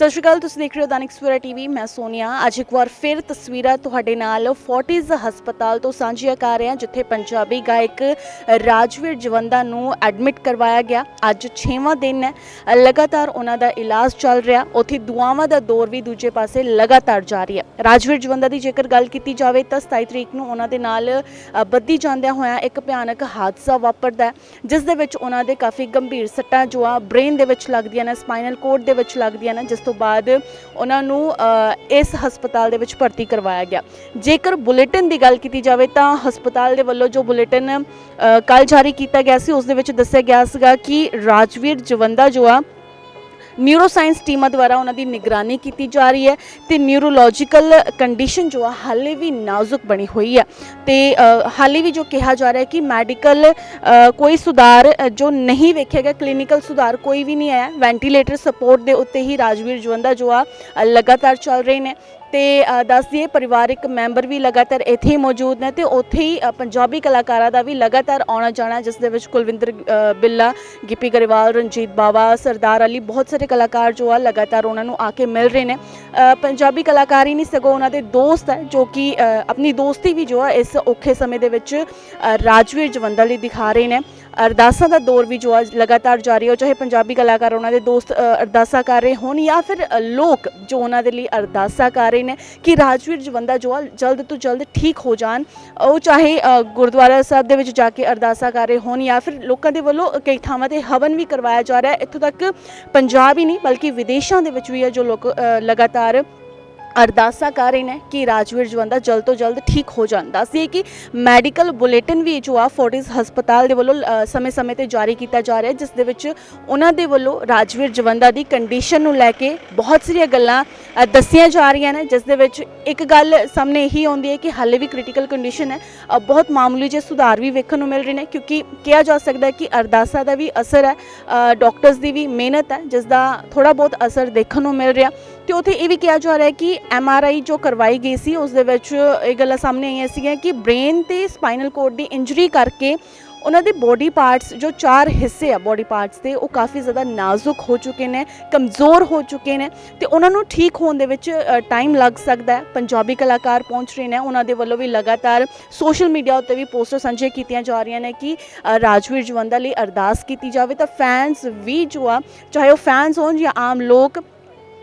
ਸਤਿ ਸ਼੍ਰੀ ਅਕਾਲ ਤੁਸੀਂ ਦੇਖ ਰਹੇ ਹੋ ਦਾਨਿਕ ਸਵੇਰਾ ਟੀਵੀ ਮੈਂ ਸੋਨੀਆ। ਅੱਜ ਇੱਕ ਵਾਰ ਫਿਰ ਤਸਵੀਰਾਂ ਤੁਹਾਡੇ ਨਾਲ ਫੋਰਟਿਸ ਹਸਪਤਾਲ ਤੋਂ ਸਾਂਝੀਆਂ ਕਰ ਰਹੇ ਹਾਂ ਜਿੱਥੇ ਪੰਜਾਬੀ ਗਾਇਕ ਰਾਜਵੀਰ ਜਵੰਦਾ ਨੂੰ ਐਡਮਿਟ ਕਰਵਾਇਆ ਗਿਆ। ਅੱਜ 6ਵਾਂ ਦਿਨ ਹੈ ਲਗਾਤਾਰ ਉਹਨਾਂ ਦਾ ਇਲਾਜ ਚੱਲ ਰਿਹਾ। ਉੱਥੇ ਦੁਆਵਾਂ ਦਾ ਦੌਰ ਵੀ ਦੂਜੇ ਪਾਸੇ ਲਗਾਤਾਰ ਜਾਰੀ ਹੈ। ਰਾਜਵੀਰ ਜਵੰਦਾ ਦੀ ਜੇਕਰ ਗੱਲ ਕੀਤੀ ਜਾਵੇ ਤਾਂ 27 ਤਰੀਕ ਨੂੰ ਉਹਨਾਂ ਦੇ ਨਾਲ ਅ, ਬੱਦੀ ਜਾਂਦਿਆਂ ਹੋਇਆਂ ਇੱਕ ਭਿਆਨਕ ਹਾਦਸਾ ਵਾਪਰਦਾ ਹੈ ਜਿਸ ਦੇ ਵਿੱਚ ਉਹਨਾਂ ਦੇ ਕਾਫੀ ਗੰਭੀਰ ਸੱਟਾਂ ਜੋ ਆ ਬ੍ਰੇਨ ਦੇ ਵਿੱਚ ਲੱਗਦੀਆਂ ਨੇ ਸਪਾਈਨਲ ਕੋਡ ਦੇ ਵਿੱਚ ਲੱਗਦੀਆਂ ਨੇ ਜਿਸ ਤੋਂ ਬਾਅਦ ਉਹਨਾਂ ਨੂੰ ਅ, ਇਸ ਹਸਪਤਾਲ ਦੇ ਵਿੱਚ ਭਰਤੀ ਕਰਵਾਇਆ ਗਿਆ। ਜੇਕਰ ਬੁਲੇਟਿਨ ਦੀ ਗੱਲ ਕੀਤੀ ਜਾਵੇ ਤਾਂ ਹਸਪਤਾਲ ਦੇ ਵੱਲੋਂ ਜੋ ਬੁਲੇਟਿਨ ਕੱਲ ਜਾਰੀ ਕੀਤਾ ਗਿਆ ਸੀ ਉਸ ਦੇ ਵਿੱਚ ਦੱਸਿਆ ਗਿਆ ਸੀਗਾ ਕਿ ਰਾਜਵੀਰ ਜਵੰਦਾ ਜੋ ਆ ਨਿਊਰੋ ਸਾਇੰਸ ਟੀਮਾਂ ਦੁਆਰਾ ਉਹਨਾਂ ਦੀ ਨਿਗਰਾਨੀ ਕੀਤੀ ਜਾ ਰਹੀ ਹੈ ਤੇ ਨਿਊਰੋਲੋਜੀਕਲ ਕੰਡੀਸ਼ਨ ਜੋ ਆ, ਹਾਲੇ ਵੀ ਨਾਜ਼ੁਕ ਬਣੀ ਹੋਈ ਹੈ ਤੇ ਹਾਲੇ ਵੀ ਜੋ ਕਿਹਾ ਜਾ ਰਿਹਾ ਹੈ ਕਿ ਮੈਡੀਕਲ ਕੋਈ ਸੁਧਾਰ ਜੋ ਨਹੀਂ ਵੇਖਿਆ ਗਿਆ ਕਲੀਨਿਕਲ ਸੁਧਾਰ ਕੋਈ ਵੀ ਨਹੀਂ ਆਇਆ। ਵੈਂਟੀਲੇਟਰ ਸਪੋਰਟ ਦੇ ਉੱਤੇ ਹੀ ਰਾਜਵੀਰ ਜਵੰਦਾ ਜੋ ਆ ਲਗਾਤਾਰ ਚੱਲ ਰਹੇ ਨੇ। ਤੇ ਅ, ਦੱਸ ਦਈਏ ਪਰਿਵਾਰਕ ਮੈਂਬਰ ਵੀ ਲਗਾਤਾਰ ਇੱਥੇ ਹੀ ਮੌਜੂਦ ਨੇ ਤੇ ਉੱਥੇ ਹੀ ਪੰਜਾਬੀ ਕਲਾਕਾਰਾਂ ਦਾ ਵੀ ਲਗਾਤਾਰ ਆਉਣਾ ਜਾਣਾ ਜਿਸ ਦੇ ਵਿੱਚ ਕੁਲਵਿੰਦਰ ਬਿੱਲਾ ਗਿੱਪੀ ਗਰੇਵਾਲ ਰਣਜੀਤ ਬਾਵਾ ਸਰਦਾਰ ਅਲੀ ਬਹੁਤ ਸਾਰੇ ਕਲਾਕਾਰ ਜੋ ਆ ਲਗਾਤਾਰ ਉਹਨਾਂ ਨੂੰ ਆ ਕੇ ਮਿਲ ਰਹੇ ਨੇ। ਪੰਜਾਬੀ ਕਲਾਕਾਰ ਹੀ ਨਹੀਂ ਸਗੋਂ ਉਹਨਾਂ ਦੇ ਦੋਸਤ ਹੈ ਜੋ ਕਿ ਆਪਣੀ ਦੋਸਤੀ ਵੀ ਜੋ ਆ ਇਸ ਔਖੇ ਸਮੇਂ ਦੇ ਵਿੱਚ ਰਾਜਵੀਰ ਜਵੰਦਾ ਲਈ ਦਿਖਾ ਰਹੇ ਨੇ। ਅਰਦਾਸਾਂ ਦਾ ਦੌਰ ਵੀ ਜੋ ਆ ਲਗਾਤਾਰ ਜਾਰੀ ਹੋ ਚਾਹੇ ਪੰਜਾਬੀ ਕਲਾਕਾਰ ਉਹਨਾਂ ਦੇ ਦੋਸਤ ਅਰਦਾਸਾਂ ਕਰ ਰਹੇ ਹੋਣ ਜਾਂ ਫਿਰ ਲੋਕ ਜੋ ਉਹਨਾਂ ਦੇ ਲਈ ਅਰਦਾਸਾਂ ਕਰ ਰਹੇ ਨੇ ਕਿ ਰਾਜਵੀਰ ਜਵੰਦਾ ਜੋ ਆ ਜਲਦ ਤੋਂ ਜਲਦ ਠੀਕ ਹੋ ਜਾਣ। ਉਹ ਚਾਹੇ ਗੁਰਦੁਆਰਾ ਸਾਹਿਬ ਦੇ ਵਿੱਚ ਜਾ ਕੇ ਅਰਦਾਸਾਂ ਕਰ ਰਹੇ ਹੋਣ ਜਾਂ ਫਿਰ ਲੋਕਾਂ ਦੇ ਵੱਲੋਂ ਕਈ ਥਾਵਾਂ ਤੇ ਹਵਨ ਵੀ ਕਰਵਾਇਆ ਜਾ ਰਿਹਾ ਹੈ। ਇੱਥੋਂ ਤੱਕ ਪੰਜਾਬ ਹੀ ਨਹੀਂ, ਬਲਕਿ ਵਿਦੇਸ਼ਾਂ ਦੇ ਵਿੱਚ ਵੀ ਹੈ ਜੋ ਲੋਕ ਲਗਾਤਾਰ ਅਰਦਾਸਾਂ ਕਰ ਰਹੇ ਨੇ ਕਿ ਰਾਜਵੀਰ ਜਵੰਦਾ ਜਲਦ ਤੋਂ ਜਲਦ ਠੀਕ ਹੋ ਜਾਣ। ਦੱਸਦੀ ਕਿ ਮੈਡੀਕਲ ਬੁਲੇਟਿਨ ਵੀ ਜੋ ਆ ਫੋਰਟਿਸ ਹਸਪਤਾਲ ਦੇ ਵੱਲੋਂ ਸਮੇਂ-ਸਮੇਂ ਤੇ ਜਾਰੀ ਕੀਤਾ ਜਾ ਰਿਹਾ ਜਿਸ ਦੇ ਵਿੱਚ ਉਹਨਾਂ ਦੇ ਵੱਲੋਂ ਰਾਜਵੀਰ ਜਵੰਦਾ ਦੀ ਕੰਡੀਸ਼ਨ ਨੂੰ ਲੈ ਕੇ ਬਹੁਤ ਸਾਰੀਆਂ ਗੱਲਾਂ ਦੱਸੀਆਂ ਜਾ ਰਹੀਆਂ ਨੇ, ਜਿਸ ਦੇ ਵਿੱਚ ਇੱਕ ਗੱਲ ਸਾਹਮਣੇ ਇਹੀ ਆਉਂਦੀ ਹੈ ਕਿ ਹਾਲੇ ਵੀ ਕ੍ਰਿਟੀਕਲ ਕੰਡੀਸ਼ਨ ਹੈ। ਬਹੁਤ ਮਾਮੂਲੀ ਜਿਹੇ ਸੁਧਾਰ ਵੀ ਵੇਖਣ ਨੂੰ ਮਿਲ ਰਹੇ ਨੇ, ਕਿਉਂਕਿ ਕਿਹਾ ਜਾ ਸਕਦਾ ਹੈ ਕਿ ਅਰਦਾਸਾਂ ਦਾ ਵੀ ਅਸਰ ਹੈ। ਡਾਕਟਰਸ ਦੀ ਵੀ ਮਿਹਨਤ ਹੈ, ਜਿਸ ਦਾ ਥੋੜਾ ਬਹੁਤ ਅਸਰ ਦੇਖਣ ਨੂੰ ਮਿਲ ਰਿਹਾ। ਤੇ ਉਥੇ ਇਹ ਵੀ ਕਿਹਾ ਜਾ ਰਿਹਾ ਹੈ ਕਿ ਐਮ ਆਰ ਆਈ ਜੋ ਕਰਵਾਈ ਗਈ ਸੀ, ਉਸ ਦੇ ਵਿੱਚ ਇਹ ਗੱਲਾਂ ਸਾਹਮਣੇ ਆਈਆਂ ਸੀਗੀਆਂ ਕਿ ਬ੍ਰੇਨ ਤੇ ਸਪਾਈਨਲ ਕੋਡ ਦੀ ਇੰਜਰੀ ਕਰਕੇ ਉਹਨਾਂ ਦੇ ਬੋਡੀ ਪਾਰਟਸ ਜੋ ਚਾਰ ਹਿੱਸੇ ਆ ਬੋਡੀ ਪਾਰਟਸ ਦੇ, ਉਹ ਕਾਫੀ ਜ਼ਿਆਦਾ ਨਾਜ਼ੁਕ ਹੋ ਚੁੱਕੇ ਨੇ, ਕਮਜ਼ੋਰ ਹੋ ਚੁੱਕੇ ਨੇ ਤੇ ਉਹਨਾਂ ਨੂੰ ਠੀਕ ਹੋਣ ਦੇ ਵਿੱਚ ਟਾਈਮ ਲੱਗ ਸਕਦਾ ਹੈ। ਪੰਜਾਬੀ ਕਲਾਕਾਰ ਪਹੁੰਚ ਰਹੇ ਨੇ, ਉਹਨਾਂ ਦੇ ਵੱਲੋਂ ਵੀ ਲਗਾਤਾਰ ਸੋਸ਼ਲ ਮੀਡੀਆ ਉੱਤੇ ਵੀ ਪੋਸਟਰ ਸਾਂਝੇ ਕੀਤੀਆਂ ਜਾ ਰਹੀਆਂ ਨੇ ਕਿ ਰਾਜਵੀਰ ਜਵੰਦਾ ਲਈ ਅਰਦਾਸ ਕੀਤੀ ਜਾਵੇ। ਤਾਂ ਫੈਨਸ ਵੀ ਜੋ ਆ, ਚਾਹੇ ਉਹ ਫੈਨਸ ਹੋਣ ਜਾਂ ਆਮ ਲੋਕ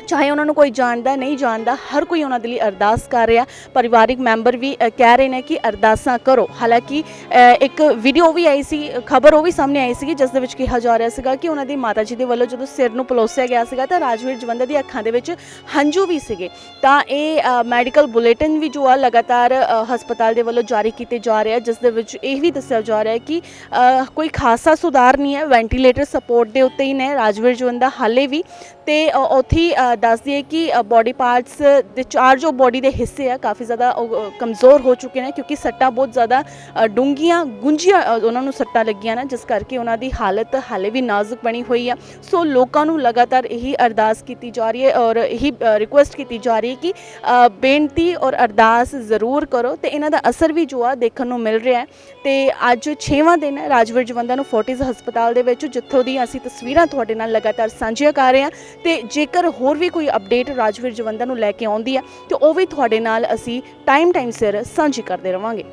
ਚਾਹੇ ਉਹਨਾਂ ਨੂੰ ਕੋਈ ਜਾਣਦਾ ਨਹੀਂ ਜਾਣਦਾ ਹਰ ਕੋਈ ਉਹਨਾਂ ਦੇ ਲਈ ਅਰਦਾਸ ਕਰ ਰਿਹਾ। ਪਰਿਵਾਰਿਕ ਮੈਂਬਰ ਵੀ ਅ, ਕਹਿ ਰਹੇ ਨੇ ਕਿ ਅਰਦਾਸਾਂ ਕਰੋ। ਹਾਲਾਂਕਿ ਅ, ਇੱਕ ਵੀਡੀਓ ਵੀ ਆਈ ਸੀ ਖਬਰ ਉਹ ਵੀ ਸਾਹਮਣੇ ਆਈ ਸੀ ਜਿਸ ਦੇ ਵਿੱਚ ਕਿਹਾ ਜਾ ਰਿਹਾ ਸੀਗਾ ਕਿ ਉਹਨਾਂ ਦੀ ਮਾਤਾ ਜੀ ਦੇ ਵੱਲੋਂ ਜਦੋਂ ਸਿਰ ਨੂੰ ਪਲੋਸਿਆ ਗਿਆ ਸੀਗਾ ਤਾਂ ਰਾਜਵੀਰ ਜਵੰਦਾ ਦੀ ਅੱਖਾਂ ਦੇ ਵਿੱਚ ਹੰਝੂ ਵੀ ਸੀਗੇ। ਤਾਂ ਇਹ ਮੈਡੀਕਲ ਬੁਲੇਟਿਨ ਵੀ ਜੋ ਆ ਲਗਾਤਾਰ ਅ, ਹਸਪਤਾਲ ਦੇ ਵੱਲੋਂ ਜਾਰੀ ਕੀਤੇ ਜਾ ਰਿਹਾ ਜਿਸ ਦੇ ਵਿੱਚ ਇਹ ਵੀ ਦੱਸਿਆ ਜਾ ਰਿਹਾ ਹੈ ਕਿ ਅ, ਕੋਈ ਖਾਸਾ ਸੁਧਾਰ ਨਹੀਂ ਹੈ। ਵੈਂਟੀਲੇਟਰ ਸਪੋਰਟ ਦੇ ਉੱਤੇ ਹੀ ਨੇ। ਰਾਜਵੀਰ ਜਵੰਦਾ ਹਾਲੇ ਵੀ ਤੇ ਅ, ਉੱਥੇ ਹੀ, ਦੱਸ ਦਈਏ ਕਿ ਬਾਡੀ ਪਾਰਟਸ ਦੇ ਚਾਰ ਜੋ ਬਾਡੀ ਦੇ ਹਿੱਸੇ ਆ ਕਾਫੀ ਜ਼ਿਆਦਾ ਉਹ, ਕਮਜ਼ੋਰ ਹੋ ਚੁੱਕੇ ਨੇ ਕਿਉਂਕਿ ਸੱਟਾਂ ਬਹੁਤ ਜ਼ਿਆਦਾ ਅ, ਡੂੰਘੀਆਂ ਗੁੰਝੀਆਂ ਉਹਨਾਂ ਨੂੰ ਸੱਟਾਂ ਲੱਗੀਆਂ ਨੇ ਜਿਸ ਕਰਕੇ ਉਹਨਾਂ ਦੀ ਹਾਲਤ ਹਾਲੇ ਵੀ ਨਾਜ਼ੁਕ ਬਣੀ ਹੋਈ ਆ। ਸੋ ਲੋਕਾਂ ਨੂੰ ਲਗਾਤਾਰ ਇਹੀ ਅਰਦਾਸ ਕੀਤੀ ਜਾ ਰਹੀ ਹੈ ਔਰ ਇਹੀ ਰਿਕੁਐਸਟ ਕੀਤੀ ਜਾ ਰਹੀ ਹੈ ਕਿ ਬੇਨਤੀ ਔਰ ਅਰਦਾਸ ਜ਼ਰੂਰ ਕਰੋ ਤੇ ਇਹਨਾਂ ਦਾ ਅਸਰ ਵੀ ਜੋ ਆ ਦੇਖਣ ਨੂੰ ਮਿਲ ਰਿਹਾ ਹੈ। ਤੇ ਅੱਜ 6ਵਾਂ ਦਿਨ ਹੈ ਰਾਜਵੀਰ ਜਵੰਦਾ ਨੂੰ ਫੋਰਟਿਸ ਹਸਪਤਾਲ ਦੇ ਵਿੱਚ ਜਿੱਥੋਂ ਦੀ ਅਸੀਂ ਤਸਵੀਰਾਂ ਤੁਹਾਡੇ ਨਾਲ ਲਗਾਤਾਰ ਸਾਂਝੀਆਂ ਕਰ ਰਹੇ ਹਾਂ। ਤੇ ਜੇਕਰ ਹੋਰ ਵੀ ਕੋਈ ਅਪਡੇਟ ਰਾਜਵੀਰ ਜਵੰਦਾ ਨੂੰ ਲੈ ਕੇ ਆਉਂਦੀ ਹੈ, ਤੇ ਉਹ ਵੀ ਤੁਹਾਡੇ ਨਾਲ ਅਸੀਂ ਟਾਈਮ ਟਾਈਮ ਸਿਰ ਸਾਂਝੀ ਕਰਦੇ ਰਵਾਂਗੇ।